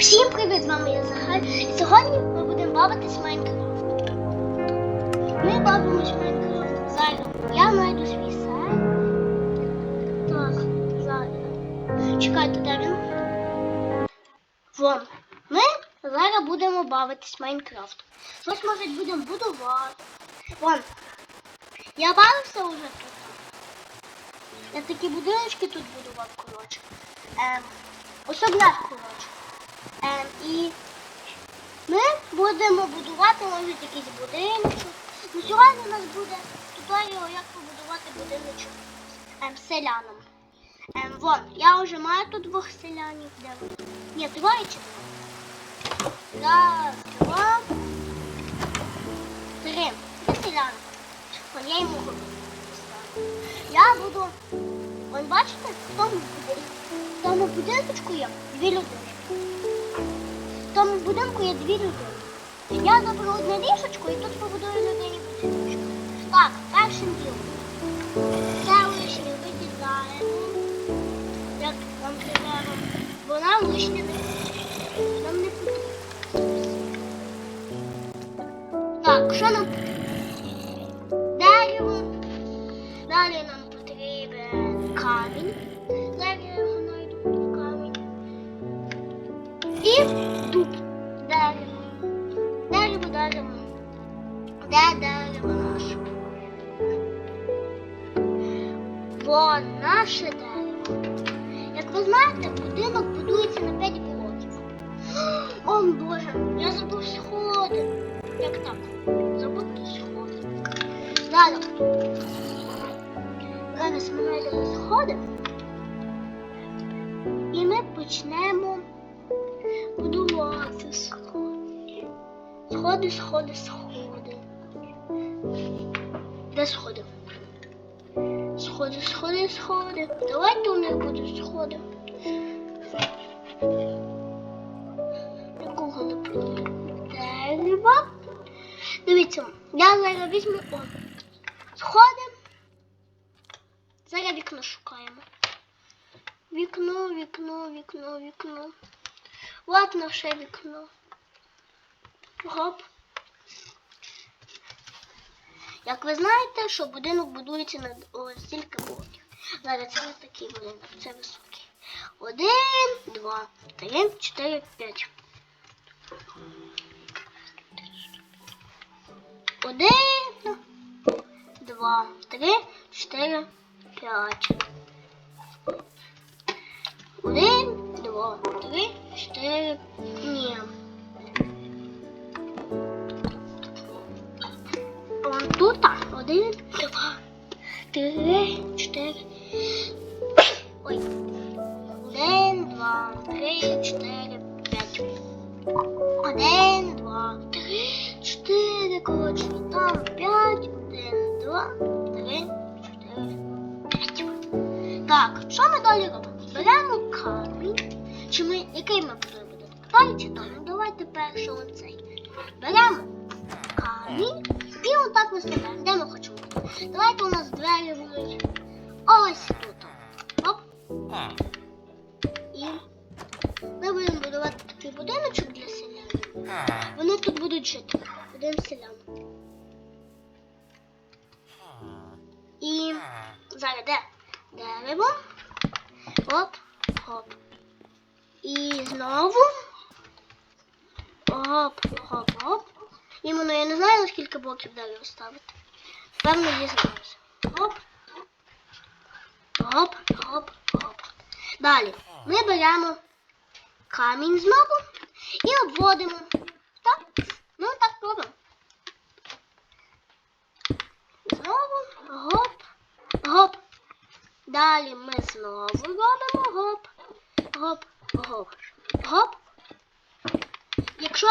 Всім привіт, з вами я Захар. І сьогодні ми будемо бавитись Майнкрафт. Ми бавимось Майнкрафт. Зараз я знайду свій сайт. Так, зараз. Чекайте, де він? Вон. Ми зараз будемо бавитись Майнкрафт. Щось, може, будемо будувати. Вон. Я бавився вже тут. Я такі будиночки тут будував, коротше. Ем, особняк, коротше. І ми будемо будувати, може, якийсь будиночок. Ну, сьогодні у нас буде туторіал, як побудувати будиночок селянам. Вон, я вже маю тут двох селянів. Де вони? Ні, троє чи двоє? Раз, два, три. Це селяни. Вон, я йому говорю. Я буду. Вон бачите, в тому. В тому будиночку є дві людини. В тому будинку є дві людини. Я заберу одне ліжечко і тут побудую людині будиночок. Так, першим ділом. Це лишнє виділяємо. Як нам треба. Вона лишня не потрібна. Нам не потрібна. Так, що нам потрібно? Дерево. Далі нам потрібен камінь. Вон наше дерево. Як ви знаєте, будинок будується на 5 блоків. О, Боже, я забув сходи. Як так? Забув сходи. Далі. Зараз ми знайдемо сходи. І ми почнемо будувати сходи. Сходи, сходи, сходи. Де сходи? Сходи, сходи, сходи. Давайте у них будуть сходи. Якого не? Дерева. Дивіться, я зараз візьму о. Сходи. Зараз вікно шукаємо. Вікно, вікно, вікно, вікно. От наше вікно. Гоп. Як ви знаєте, що будинок будується на ось стільки блоків. Зараз це такий будинок, це високий. Один, два, три, чотири, п'ять. Один, два, три, чотири, п'ять. Один, два, три, чотири. Ні. Один, два, три, чотири. Ой. Один, два, три, чотири, п'ять. Один, два, три, чотири, коротше, там п'ять, один, два, три, чотири, п'ять. Так, що ми далі робимо? Беремо камінь. Чи ми, який ми будемо? Той чи? Ну давайте перше оцей. Беремо камінь і отак виставляємо. Де ми хочемо? Давайте у нас двері будуть ось тут. Оп. І ми будемо будувати такий будиночок для селян. Вони тут будуть жити. Один селян. І зараз де? Дерево. Оп, оп. І знову. Оп, оп, оп. Іменно я не знаю, наскільки блоків дерева ставити. Певно, дізнаюся. Оп. Оп, оп, оп. Далі ми беремо камінь знову і обводимо. Так? Ну так робимо. Знову гоп, гоп. Далі ми знову робимо гоп, гоп, гоп, гоп. Якщо,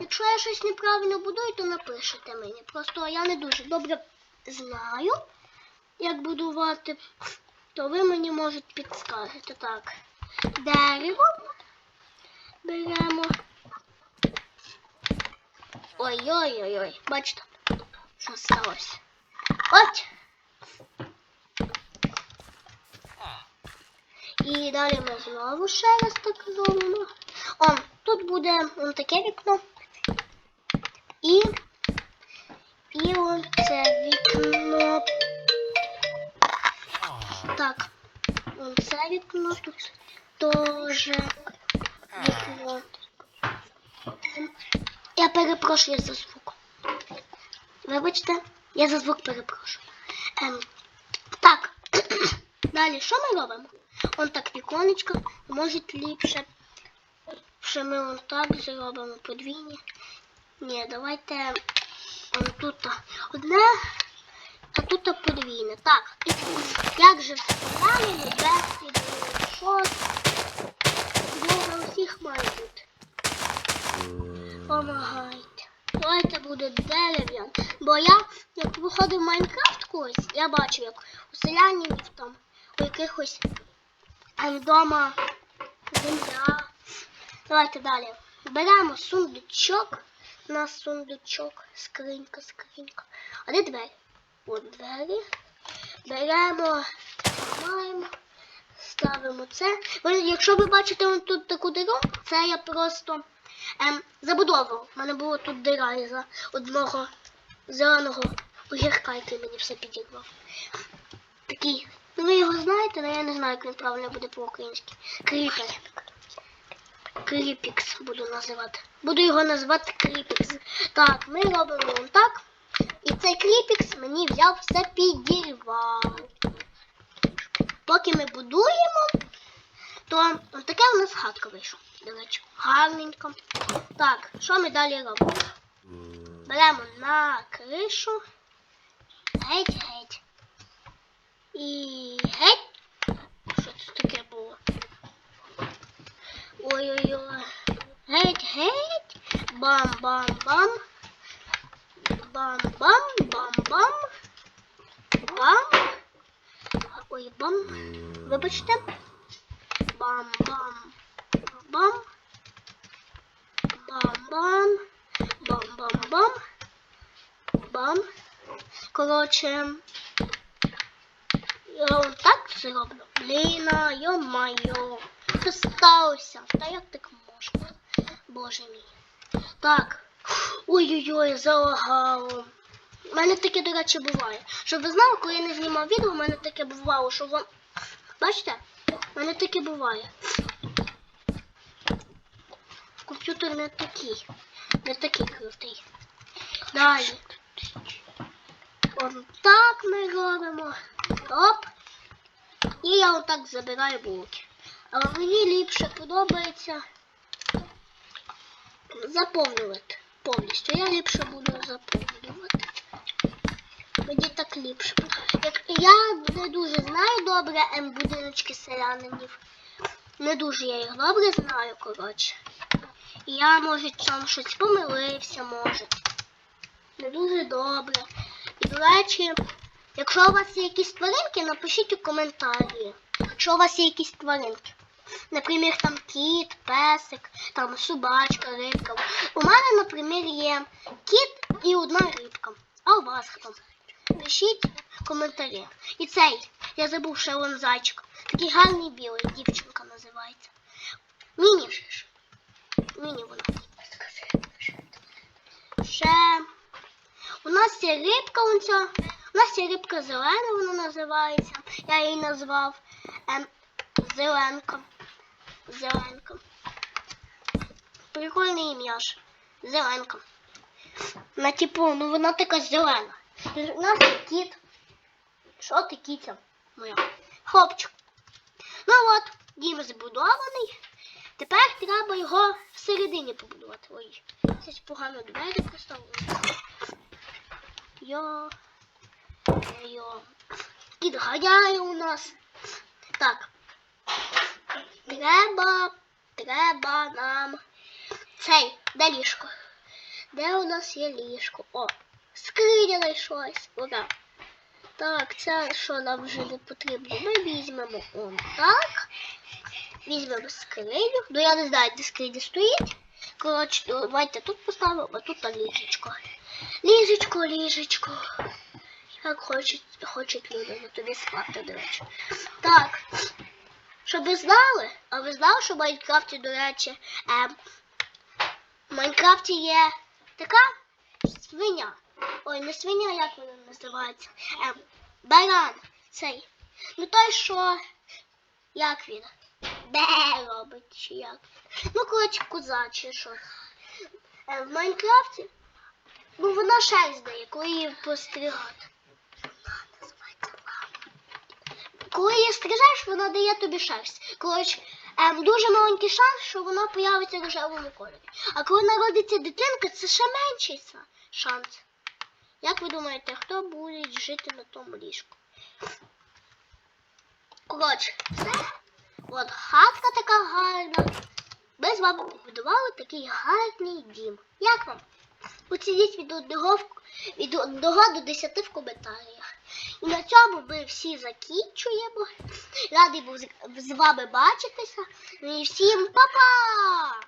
якщо я щось неправильно будую, то напишете мені. Просто я не дуже добре знаю, як будувати, то ви мені можете підскажете. Так, дерево беремо. Ой-ой-ой-ой, бачите, що сталося. От. І далі ми знову ще раз так зробимо. Он, Тут буде таке вікно. І. І он це вікно. Так. Он це вікно тут теж вікно. Я перепрошую за звук. Вибачте, я за звук перепрошую. Ем, так, далі що ми робимо? Он так віконечко, може ліпше. Що ми он так зробимо подвійні. Ні, давайте он тут одне, а тут подвійне. Так, як же правильно, без друга усіх має бути. Помагайте. Давайте буде дерев'ян. Бо я, як виходив Майнкрафт колись, я бачив, як у селянів там, у якихось вдома земля. Давайте далі. Беремо сундучок. У нас сундучок, скринька, скринька. А де двері? От двері. Беремо, тримаємо, ставимо це. Якщо ви бачите тут таку диру, це я просто ем, забудовував. У мене було тут дира із одного зеленого огірка, який мені все підірвав. Такий. Ну ви його знаєте, але я не знаю, як він правильно буде по-українськи. Кріпер. Кріпікс буду називати. Буду його називати Кріпікс. Так, ми робимо так. І цей Кріпікс мені взяв все підірвав. Поки ми будуємо, то таке у нас хатка вийшла. До речі, гарненько. Так, що ми далі робимо? Беремо на кришу. Геть, геть. І геть. Що це таке було? Ой-ой-ой. Геть, геть. Бам-бам-бам. Бам-бам, бам-бам. Бам. Ой, бам. Вибачте. Бам-бам. Бам. Бам-бам. Бам-бам-бам. Бам. Коротше. Я от так зроблю. Бліна, йо-майо. Що сталося? Та як так можна? Боже мій. Так. Ой-ой-ой, залагало. У мене таке, до речі, буває. Щоб ви знали, коли я не знімав відео, у мене таке бувало, що вам. Бачите? У мене таке буває. Комп'ютер не такий. Не такий крутий. Далі. От так ми робимо. Оп. І я отак забираю блоки. Але мені ліпше подобається заповнювати повністю. Я ліпше буду заповнювати. Мені так ліпше. Як я не дуже знаю добре ем, будиночки селянинів. Не дуже я їх добре знаю, коротше. Я, може, там щось помилився, може. Не дуже добре. І, до речі, якщо у вас є якісь тваринки, напишіть у коментарі. Якщо у вас є якісь тваринки. Наприклад, там кіт, песик, там собачка, рибка. У мене, наприклад, є кіт і одна рибка. А у вас хто? Пишіть коментарі. І цей, я забув ще вон зайчик. Такий гарний білий, дівчинка називається. Міні. Міні вона. Ще у нас є рибка оця. У нас є рибка зелена, вона називається. Я її назвав ем, Зеленка. Зеленка. Прикольне ім'я ж. Зеленка. На типу, ну вона така зелена. Є кіт. Що ти кітя? Моя. Хлопчик. Ну от, дім збудований. Тепер треба його всередині побудувати. Ой, це ж погано двері поставили. Йо. Йо. Кіт гадяє у нас. Так. Треба, треба нам цей, де ліжко? Де у нас є ліжко? О, скриня знайшлась. Ура. Так, це що нам вже не потрібно. Ми візьмемо он так. Візьмемо скриню. Ну я не знаю, де скриня стоїть. Коротше, давайте тут поставимо, а тут на ліжечко. Ліжечко, ліжечко. Як хочуть, хочуть люди на тобі спати, до речі. Так. Щоб ви знали, а ви знали, що в Майнкрафті, до речі, ем, В Майнкрафті є така свиня. Ой, не свиня, як вона називається? Ем, баран. Цей. Ну той, що. Як він? Бе робить, чи як? Ну, коротше, коза, чи що. Е, в Майнкрафті. Ну, вона шерсть дає, коли її постригати. Вона називається лама. Коли її стрижеш, вона дає тобі шерсть. Коротше, ем, дуже маленький шанс, що вона появиться в рожевому кольорі. А коли народиться дитинка, це ще менший шанс. Як ви думаєте, хто буде жити на тому ліжку? Коротше, все. От хатка така гарна. Ми з вами побудували такий гарний дім. Як вам? Оцініть від одного, від одного до 10 в коментарях. І на цьому ми всі закінчуємо. Радий був з- вами бачитися. І всім па-па!